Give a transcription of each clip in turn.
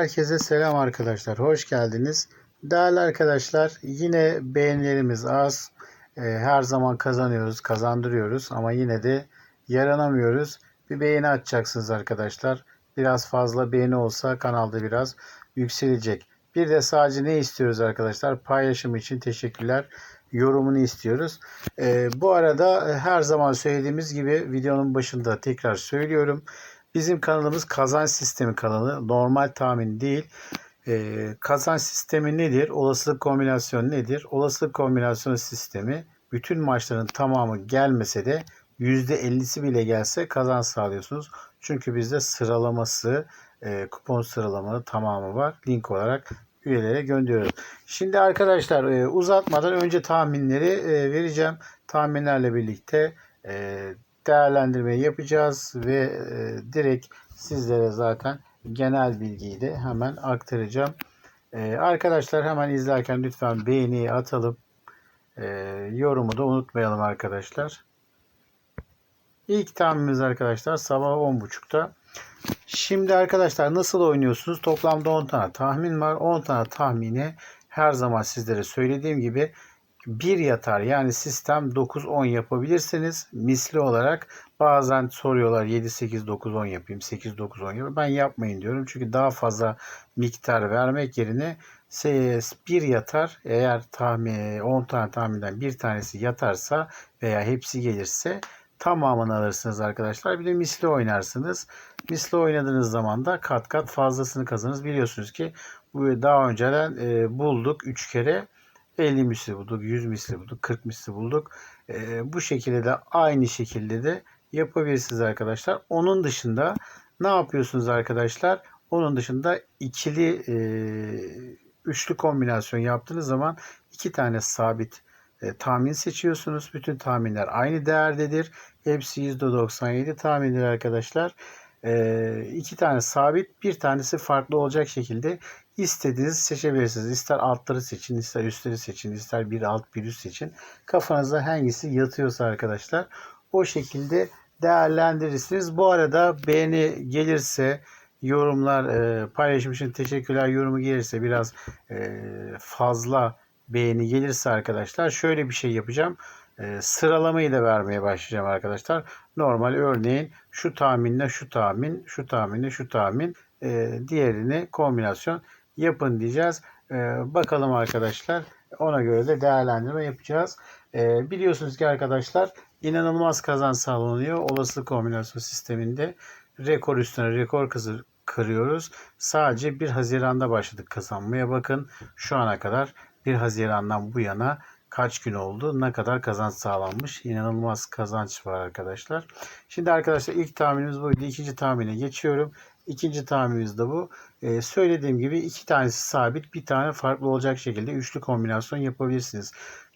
Herkese selam arkadaşlar. Hoş geldiniz. Değerli arkadaşlar yine beğenilerimiz az. Ee, her zaman kazanıyoruz, kazandırıyoruz ama yine de yaranamıyoruz. Bir beğeni açacaksınız arkadaşlar. Biraz fazla beğeni olsa kanalda biraz yükselecek. Bir de sadece ne istiyoruz arkadaşlar? Paylaşım için teşekkürler. Yorumunu istiyoruz. Ee, bu arada her zaman söylediğimiz gibi videonun başında tekrar söylüyorum. Bizim kanalımız kazanç sistemi kanalı. Normal tahmin değil. Ee, kazanç sistemi nedir? Olasılık kombinasyonu nedir? Olasılık kombinasyonu sistemi bütün maçların tamamı gelmese de %50'si bile gelse kazanç sağlıyorsunuz. Çünkü bizde sıralaması, e, kupon sıralamalı tamamı var. Link olarak üyelere gönderiyoruz. Şimdi arkadaşlar e, uzatmadan önce tahminleri e, vereceğim. Tahminlerle birlikte e, değerlendirmeyi yapacağız ve e, direkt sizlere zaten genel bilgiyi de hemen aktaracağım. E, arkadaşlar hemen izlerken lütfen beğeniyi atalım. E, yorumu da unutmayalım arkadaşlar. İlk tahminimiz arkadaşlar sabah 10.30'da. Şimdi arkadaşlar nasıl oynuyorsunuz? Toplamda 10 tane tahmin var. 10 tane tahmini her zaman sizlere söylediğim gibi bir yatar yani sistem 9-10 yapabilirsiniz. Misli olarak bazen soruyorlar 7-8-9-10 yapayım 8-9-10 yapayım. Ben yapmayın diyorum. Çünkü daha fazla miktar vermek yerine bir yatar eğer tahmin 10 tane tahminden bir tanesi yatarsa veya hepsi gelirse tamamını alırsınız arkadaşlar. Bir de misli oynarsınız. Misli oynadığınız zaman da kat kat fazlasını kazanırız. Biliyorsunuz ki bu daha önceden e, bulduk 3 kere 50 misli bulduk, 100 misli bulduk, 40 misli bulduk. E, bu şekilde de aynı şekilde de yapabilirsiniz arkadaşlar. Onun dışında ne yapıyorsunuz arkadaşlar? Onun dışında ikili e, üçlü kombinasyon yaptığınız zaman iki tane sabit e, tahmin seçiyorsunuz. Bütün tahminler aynı değerdedir. Hepsi %97 tahmindir arkadaşlar. E, iki tane sabit, bir tanesi farklı olacak şekilde istediğinizi seçebilirsiniz. İster altları seçin, ister üstleri seçin, ister bir alt bir üst seçin. Kafanıza hangisi yatıyorsa arkadaşlar o şekilde değerlendirirsiniz. Bu arada beğeni gelirse yorumlar e, paylaşım için teşekkürler yorumu gelirse biraz e, fazla beğeni gelirse arkadaşlar şöyle bir şey yapacağım. E, sıralamayı da vermeye başlayacağım arkadaşlar. Normal örneğin şu tahminle şu tahmin, şu tahminle şu tahmin, e, diğerini kombinasyon yapın diyeceğiz. E, bakalım arkadaşlar. Ona göre de değerlendirme yapacağız. E, biliyorsunuz ki arkadaşlar inanılmaz kazanç sağlanıyor. Olasılık kombinasyon sisteminde rekor üstüne rekor kızı kırıyoruz. Sadece 1 Haziran'da başladık kazanmaya. Bakın şu ana kadar 1 Haziran'dan bu yana kaç gün oldu? Ne kadar kazanç sağlanmış? İnanılmaz kazanç var arkadaşlar. Şimdi arkadaşlar ilk tahminimiz buydu. İkinci tahmine geçiyorum. İkinci tahminimiz de bu. Ee, söylediğim gibi iki tanesi sabit, bir tane farklı olacak şekilde üçlü kombinasyon yapabilirsiniz.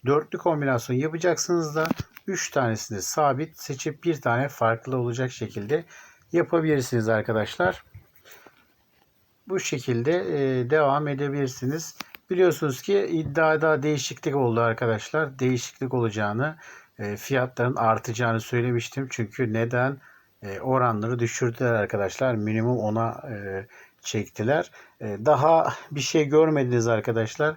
Dörtlü kombinasyon yapacaksınız da üç tanesini sabit seçip bir tane farklı olacak şekilde yapabilirsiniz arkadaşlar. Bu şekilde e, devam edebilirsiniz. Biliyorsunuz ki iddiada değişiklik oldu arkadaşlar. Değişiklik olacağını, e, fiyatların artacağını söylemiştim. Çünkü neden? E, oranları düşürdüler arkadaşlar. Minimum ona e, çektiler. E, daha bir şey görmediniz arkadaşlar.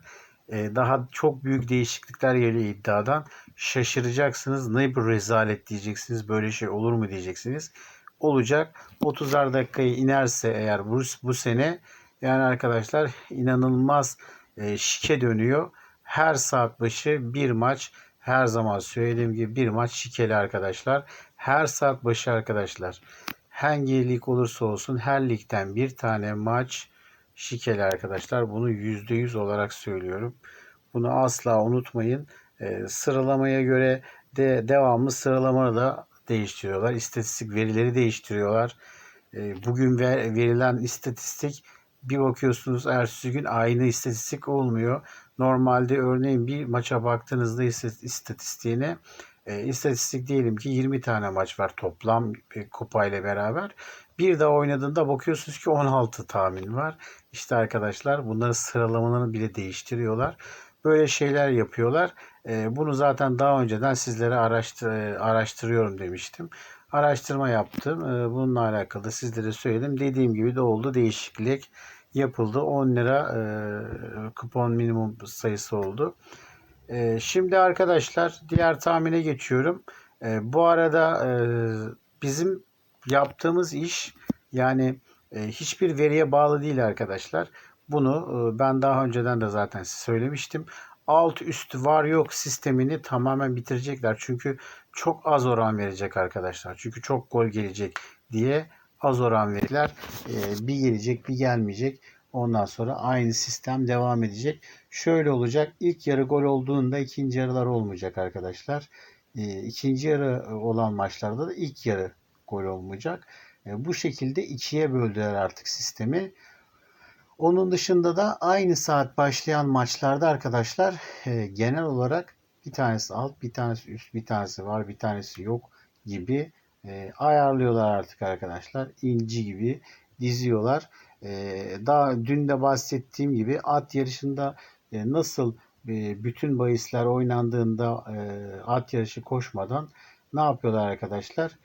E, daha çok büyük değişiklikler geliyor iddiadan. Şaşıracaksınız. Ne bir rezalet diyeceksiniz. Böyle şey olur mu diyeceksiniz. Olacak. 30'ar dakikayı inerse eğer bu, bu sene yani arkadaşlar inanılmaz e, şike dönüyor. Her saat başı bir maç her zaman söylediğim gibi bir maç şikeli arkadaşlar. Her saat başı arkadaşlar. Hangi lig olursa olsun her ligden bir tane maç şikeli arkadaşlar. Bunu %100 olarak söylüyorum. Bunu asla unutmayın. E, sıralamaya göre de devamlı sıralama da değiştiriyorlar. İstatistik verileri değiştiriyorlar. E, bugün ver, verilen istatistik bir bakıyorsunuz ertesi gün aynı istatistik olmuyor. Normalde örneğin bir maça baktığınızda istatistiğine e, istatistik diyelim ki 20 tane maç var toplam e, kupayla beraber. Bir de oynadığında bakıyorsunuz ki 16 tahmin var. İşte arkadaşlar bunları sıralamalarını bile değiştiriyorlar. Böyle şeyler yapıyorlar. E, bunu zaten daha önceden sizlere araştır, e, araştırıyorum demiştim. Araştırma yaptım. E, bununla alakalı sizlere söyledim. Dediğim gibi de oldu değişiklik yapıldı. 10 lira e, kupon minimum sayısı oldu. E, şimdi arkadaşlar diğer tahmine geçiyorum. E, bu arada e, bizim yaptığımız iş yani e, hiçbir veriye bağlı değil arkadaşlar. Bunu e, ben daha önceden de zaten söylemiştim. Alt üst var yok sistemini tamamen bitirecekler. Çünkü çok az oran verecek arkadaşlar. Çünkü çok gol gelecek diye az oran verirler. E, bir gelecek bir gelmeyecek. Ondan sonra aynı sistem devam edecek. Şöyle olacak. İlk yarı gol olduğunda ikinci yarılar olmayacak arkadaşlar. E, ikinci yarı olan maçlarda da ilk yarı gol olmayacak. E, bu şekilde ikiye böldüler artık sistemi. Onun dışında da aynı saat başlayan maçlarda arkadaşlar e, genel olarak bir tanesi alt, bir tanesi üst, bir tanesi var, bir tanesi yok gibi e, ayarlıyorlar artık arkadaşlar. İnci gibi diziyorlar. E, daha dün de bahsettiğim gibi at yarışında e, nasıl e, bütün bahisler oynandığında e, at yarışı koşmadan ne yapıyorlar arkadaşlar?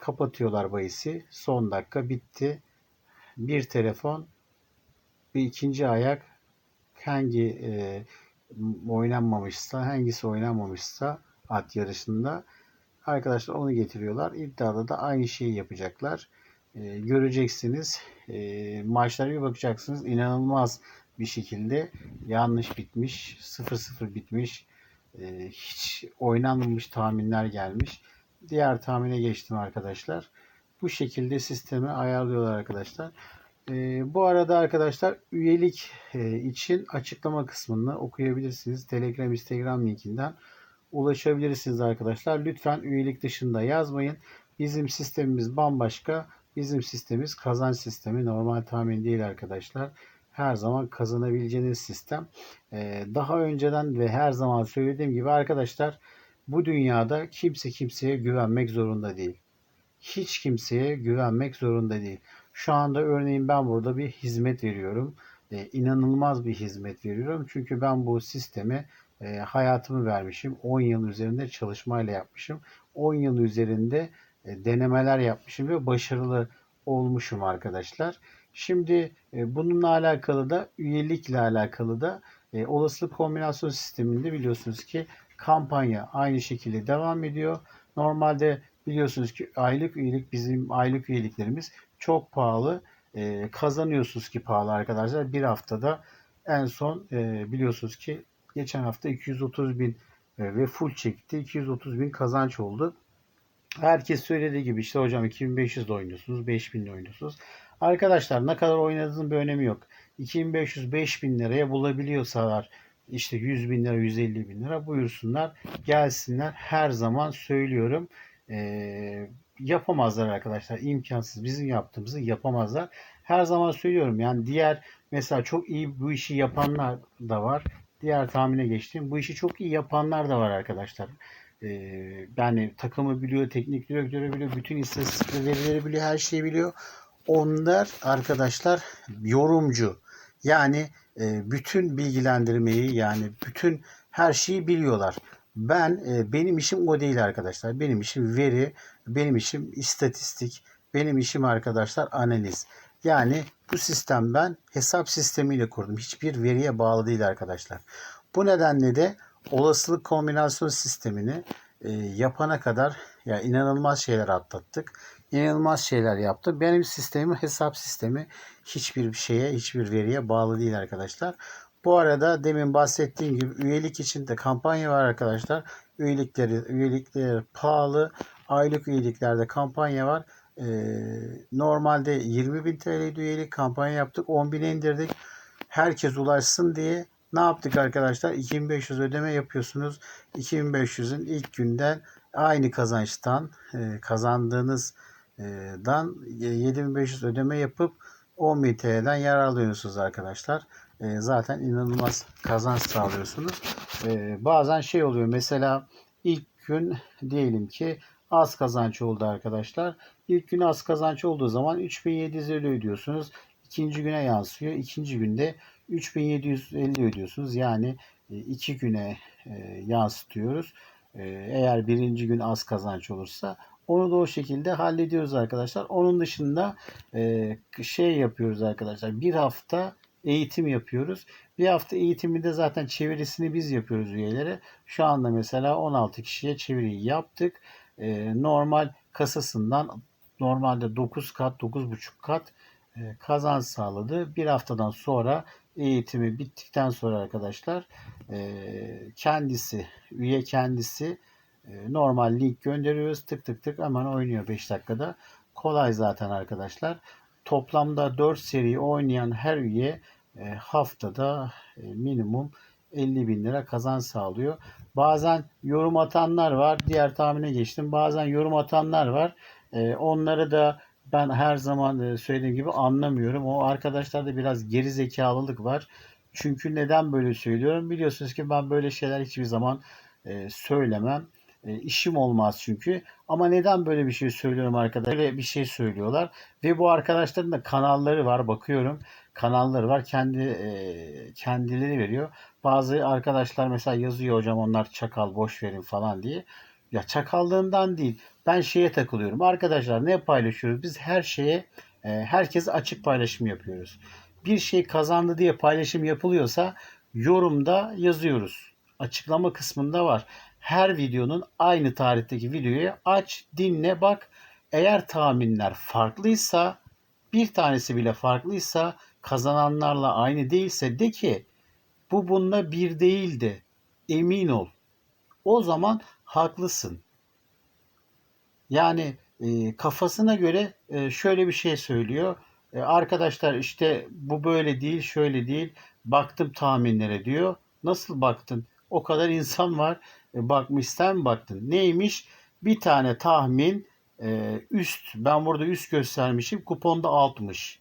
Kapatıyorlar bahisi. Son dakika bitti. Bir telefon bir ikinci ayak hangi oynanmamışsa, hangisi oynanmamışsa at yarışında arkadaşlar onu getiriyorlar. İddiada da aynı şeyi yapacaklar. Göreceksiniz. E, maçlara bir bakacaksınız. inanılmaz bir şekilde yanlış bitmiş. 0-0 bitmiş. E, hiç oynanmamış tahminler gelmiş. Diğer tahmine geçtim arkadaşlar. Bu şekilde sistemi ayarlıyorlar arkadaşlar. E, bu arada arkadaşlar üyelik e, için açıklama kısmını okuyabilirsiniz. Telegram, Instagram linkinden ulaşabilirsiniz arkadaşlar. Lütfen üyelik dışında yazmayın. Bizim sistemimiz bambaşka. Bizim sistemimiz kazanç sistemi. Normal tahmin değil arkadaşlar. Her zaman kazanabileceğiniz sistem. Ee, daha önceden ve her zaman söylediğim gibi arkadaşlar bu dünyada kimse kimseye güvenmek zorunda değil. Hiç kimseye güvenmek zorunda değil. Şu anda örneğin ben burada bir hizmet veriyorum. E, inanılmaz bir hizmet veriyorum. Çünkü ben bu sisteme e, hayatımı vermişim. 10 yıl üzerinde çalışmayla yapmışım. 10 yıl üzerinde denemeler yapmışım ve başarılı olmuşum arkadaşlar. Şimdi e, bununla alakalı da üyelikle alakalı da e, olasılık kombinasyon sisteminde biliyorsunuz ki kampanya aynı şekilde devam ediyor. Normalde biliyorsunuz ki aylık üyelik bizim aylık üyeliklerimiz çok pahalı. E, kazanıyorsunuz ki pahalı arkadaşlar. Bir haftada en son e, biliyorsunuz ki geçen hafta 230 bin e, ve full çekti. 230 bin kazanç oldu. Herkes söylediği gibi işte hocam 2500 de oynuyorsunuz, 5000 de oynuyorsunuz. Arkadaşlar ne kadar oynadığınızın bir önemi yok. 2500-5000 liraya bulabiliyorsalar işte 100 bin lira, 150 bin lira buyursunlar. Gelsinler. Her zaman söylüyorum. Ee, yapamazlar arkadaşlar. İmkansız. Bizim yaptığımızı yapamazlar. Her zaman söylüyorum. Yani diğer mesela çok iyi bu işi yapanlar da var. Diğer tahmine geçtiğim bu işi çok iyi yapanlar da var arkadaşlar. Ee, yani takımı biliyor, teknik direktörü biliyor, bütün istatistik verileri biliyor, her şeyi biliyor. Onlar arkadaşlar yorumcu. Yani e, bütün bilgilendirmeyi yani bütün her şeyi biliyorlar. Ben e, benim işim o değil arkadaşlar. Benim işim veri, benim işim istatistik, benim işim arkadaşlar analiz. Yani bu sistem ben hesap sistemiyle kurdum. Hiçbir veriye bağlı değil arkadaşlar. Bu nedenle de olasılık kombinasyon sistemini e, yapana kadar ya inanılmaz şeyler atlattık. İnanılmaz şeyler yaptı. Benim sistemim hesap sistemi hiçbir şeye, hiçbir veriye bağlı değil arkadaşlar. Bu arada demin bahsettiğim gibi üyelik için de kampanya var arkadaşlar. Üyelikleri, üyelikleri pahalı. Aylık üyeliklerde kampanya var. Ee, normalde 20 bin TL üyelik kampanya yaptık. 10 bine indirdik. Herkes ulaşsın diye ne yaptık arkadaşlar? 2500 ödeme yapıyorsunuz. 2500'ün ilk günden aynı kazançtan e, kazandığınızdan 7500 ödeme yapıp 10.000 TL'den yararlanıyorsunuz arkadaşlar. E, zaten inanılmaz kazanç sağlıyorsunuz. E, bazen şey oluyor mesela ilk gün diyelim ki az kazanç oldu arkadaşlar. İlk gün az kazanç olduğu zaman 3750 ödüyorsunuz. İkinci güne yansıyor. İkinci günde 3750 ödüyorsunuz. Yani e, iki güne e, yansıtıyoruz. E, eğer birinci gün az kazanç olursa Onu da o şekilde hallediyoruz arkadaşlar. Onun dışında şey yapıyoruz arkadaşlar. Bir hafta eğitim yapıyoruz. Bir hafta eğitiminde zaten çevirisini biz yapıyoruz üyelere. Şu anda mesela 16 kişiye çeviriyi yaptık. Normal kasasından normalde 9 kat, 9,5 kat kazanç sağladı. Bir haftadan sonra eğitimi bittikten sonra arkadaşlar e, kendisi, üye kendisi e, normal link gönderiyoruz. Tık tık tık hemen oynuyor 5 dakikada. Kolay zaten arkadaşlar. Toplamda 4 seri oynayan her üye e, haftada e, minimum 50 bin lira kazanç sağlıyor. Bazen yorum atanlar var. Diğer tahmine geçtim. Bazen yorum atanlar var. E, onları da ben her zaman e, söylediğim gibi anlamıyorum. O arkadaşlarda biraz geri zekalılık var. Çünkü neden böyle söylüyorum? Biliyorsunuz ki ben böyle şeyler hiçbir zaman e, söylemem. E, işim olmaz çünkü. Ama neden böyle bir şey söylüyorum arkadaşlar? Böyle bir şey söylüyorlar. Ve bu arkadaşların da kanalları var. Bakıyorum kanalları var. Kendi e, kendileri veriyor. Bazı arkadaşlar mesela yazıyor hocam onlar çakal boş verin falan diye. Ya çakallığından değil. Ben şeye takılıyorum. Arkadaşlar ne paylaşıyoruz? Biz her şeye e, herkes açık paylaşım yapıyoruz. Bir şey kazandı diye paylaşım yapılıyorsa yorumda yazıyoruz. Açıklama kısmında var. Her videonun aynı tarihteki videoyu aç, dinle, bak. Eğer tahminler farklıysa, bir tanesi bile farklıysa, kazananlarla aynı değilse de ki bu bununla bir değildi. Emin ol. O zaman haklısın. Yani e, kafasına göre e, şöyle bir şey söylüyor. E, arkadaşlar işte bu böyle değil, şöyle değil. Baktım tahminlere diyor. Nasıl baktın? O kadar insan var. E, bakmış sen baktın? Neymiş? Bir tane tahmin e, üst. Ben burada üst göstermişim. Kuponda altmış.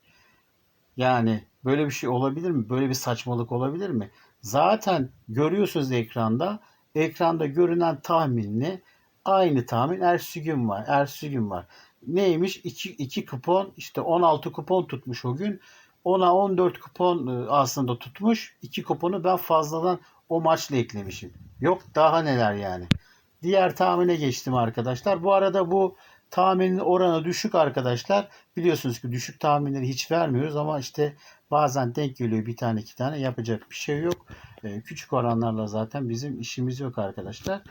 Yani böyle bir şey olabilir mi? Böyle bir saçmalık olabilir mi? Zaten görüyorsunuz ekranda. Ekranda görünen tahminle aynı tahmin ertesi gün var. Ertesi gün var. Neymiş? 2 2 kupon işte 16 kupon tutmuş o gün. Ona 14 kupon e, aslında tutmuş. 2 kuponu ben fazladan o maçla eklemişim. Yok daha neler yani. Diğer tahmine geçtim arkadaşlar. Bu arada bu tahminin oranı düşük arkadaşlar. Biliyorsunuz ki düşük tahminleri hiç vermiyoruz ama işte bazen denk geliyor bir tane iki tane yapacak bir şey yok. Ee, küçük oranlarla zaten bizim işimiz yok arkadaşlar.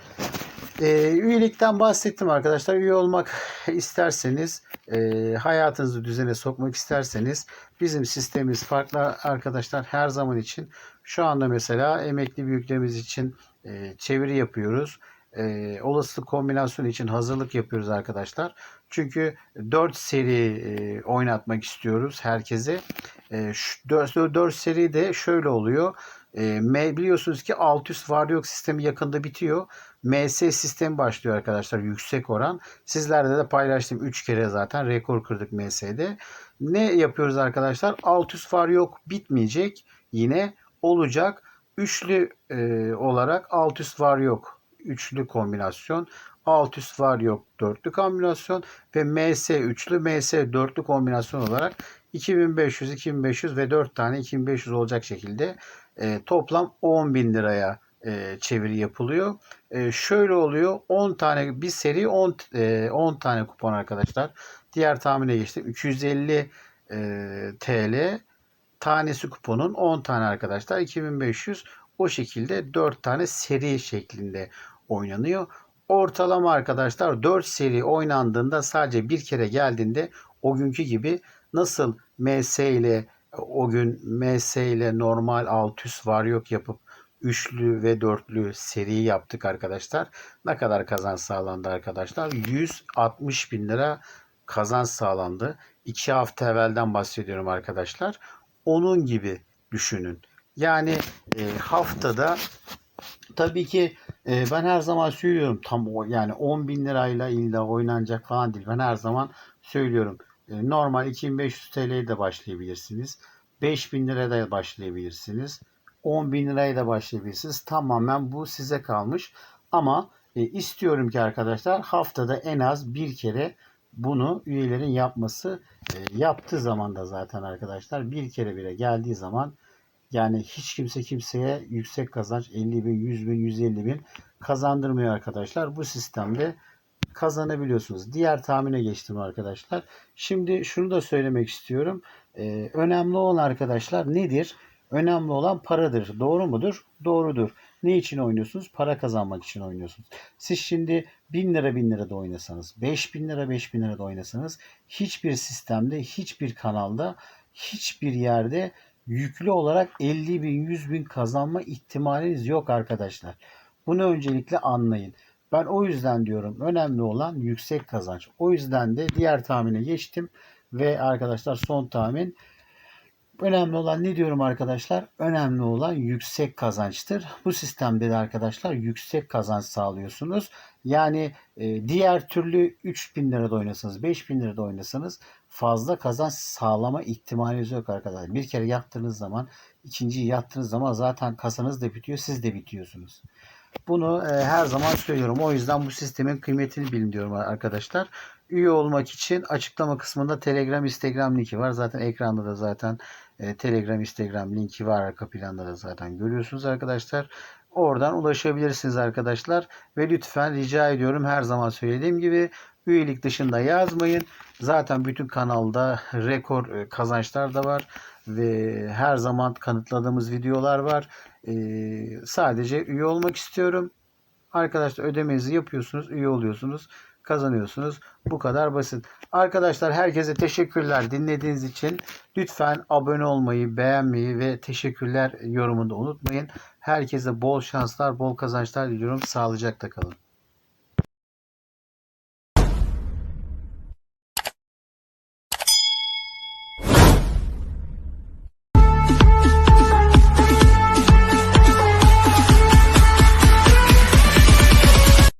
Ee, üyelikten bahsettim arkadaşlar. Üye olmak isterseniz, e, hayatınızı düzene sokmak isterseniz bizim sistemimiz farklı arkadaşlar her zaman için. Şu anda mesela emekli büyüklerimiz için e, çeviri yapıyoruz. E, olasılık kombinasyonu için hazırlık yapıyoruz arkadaşlar. Çünkü 4 seri e, oynatmak istiyoruz herkese. E, şu 4, 4 seri de şöyle oluyor. E, biliyorsunuz ki alt üst var yok sistemi yakında bitiyor. MS sistemi başlıyor arkadaşlar yüksek oran. Sizlerle de paylaştım 3 kere zaten rekor kırdık MS'de. Ne yapıyoruz arkadaşlar? Alt üst var yok bitmeyecek. Yine olacak. Üçlü e, olarak alt üst var yok. Üçlü kombinasyon. Alt üst var yok dörtlü kombinasyon ve MS üçlü MS dörtlü kombinasyon olarak 2500 2500 ve 4 tane 2500 olacak şekilde e, toplam 10.000 liraya e, çeviri yapılıyor. E, şöyle oluyor. 10 tane bir seri 10 e, 10 tane kupon arkadaşlar. Diğer tahmine geçtim. 250 e, TL tanesi kuponun 10 tane arkadaşlar 2500 o şekilde 4 tane seri şeklinde oynanıyor. Ortalama arkadaşlar 4 seri oynandığında sadece bir kere geldiğinde o günkü gibi nasıl MS ile o gün MS ile normal alt üst var yok yapıp üçlü ve dörtlü seri yaptık arkadaşlar. Ne kadar kazanç sağlandı arkadaşlar? 160 bin lira kazanç sağlandı. 2 hafta evvelden bahsediyorum arkadaşlar. Onun gibi düşünün. Yani e, haftada tabii ki e, ben her zaman söylüyorum tam o yani 10 bin lirayla illa oynanacak falan değil. Ben her zaman söylüyorum. E, normal 2500 TL'ye de başlayabilirsiniz. 5000 liraya da başlayabilirsiniz. 10 bin liraya da başlayabilirsiniz. Tamamen bu size kalmış. Ama e, istiyorum ki arkadaşlar haftada en az bir kere bunu üyelerin yapması e, yaptığı zaman da zaten arkadaşlar bir kere bile geldiği zaman yani hiç kimse kimseye yüksek kazanç 50 bin, 100 bin, 150 bin kazandırmıyor arkadaşlar. Bu sistemde kazanabiliyorsunuz. Diğer tahmine geçtim arkadaşlar. Şimdi şunu da söylemek istiyorum. Ee, önemli olan arkadaşlar nedir? Önemli olan paradır. Doğru mudur? Doğrudur. Ne için oynuyorsunuz? Para kazanmak için oynuyorsunuz. Siz şimdi 1000 lira 1000 lira da oynasanız, 5000 lira 5000 lira da oynasanız hiçbir sistemde, hiçbir kanalda, hiçbir yerde yüklü olarak 50 bin, 100 bin kazanma ihtimaliniz yok arkadaşlar. Bunu öncelikle anlayın. Ben o yüzden diyorum önemli olan yüksek kazanç. O yüzden de diğer tahmine geçtim ve arkadaşlar son tahmin önemli olan ne diyorum arkadaşlar? Önemli olan yüksek kazançtır. Bu sistemde de arkadaşlar yüksek kazanç sağlıyorsunuz. Yani e, diğer türlü 3000 lirada oynasanız, 5000 lirada oynasanız fazla kazanç sağlama ihtimaliniz yok arkadaşlar. Bir kere yattığınız zaman, ikinciyi yattığınız zaman zaten kasanız da bitiyor, siz de bitiyorsunuz. Bunu e, her zaman söylüyorum. O yüzden bu sistemin kıymetini bilin diyorum arkadaşlar. Üye olmak için açıklama kısmında Telegram, Instagram linki var. Zaten ekranda da zaten e, Telegram, Instagram linki var. Arka planda da zaten görüyorsunuz arkadaşlar. Oradan ulaşabilirsiniz arkadaşlar. Ve lütfen rica ediyorum her zaman söylediğim gibi üyelik dışında yazmayın. Zaten bütün kanalda rekor e, kazançlar da var ve her zaman kanıtladığımız videolar var. Ee, sadece üye olmak istiyorum. Arkadaşlar ödemenizi yapıyorsunuz, üye oluyorsunuz, kazanıyorsunuz. Bu kadar basit. Arkadaşlar herkese teşekkürler dinlediğiniz için. Lütfen abone olmayı, beğenmeyi ve teşekkürler yorumunu da unutmayın. Herkese bol şanslar, bol kazançlar diliyorum. Sağlıcakla kalın.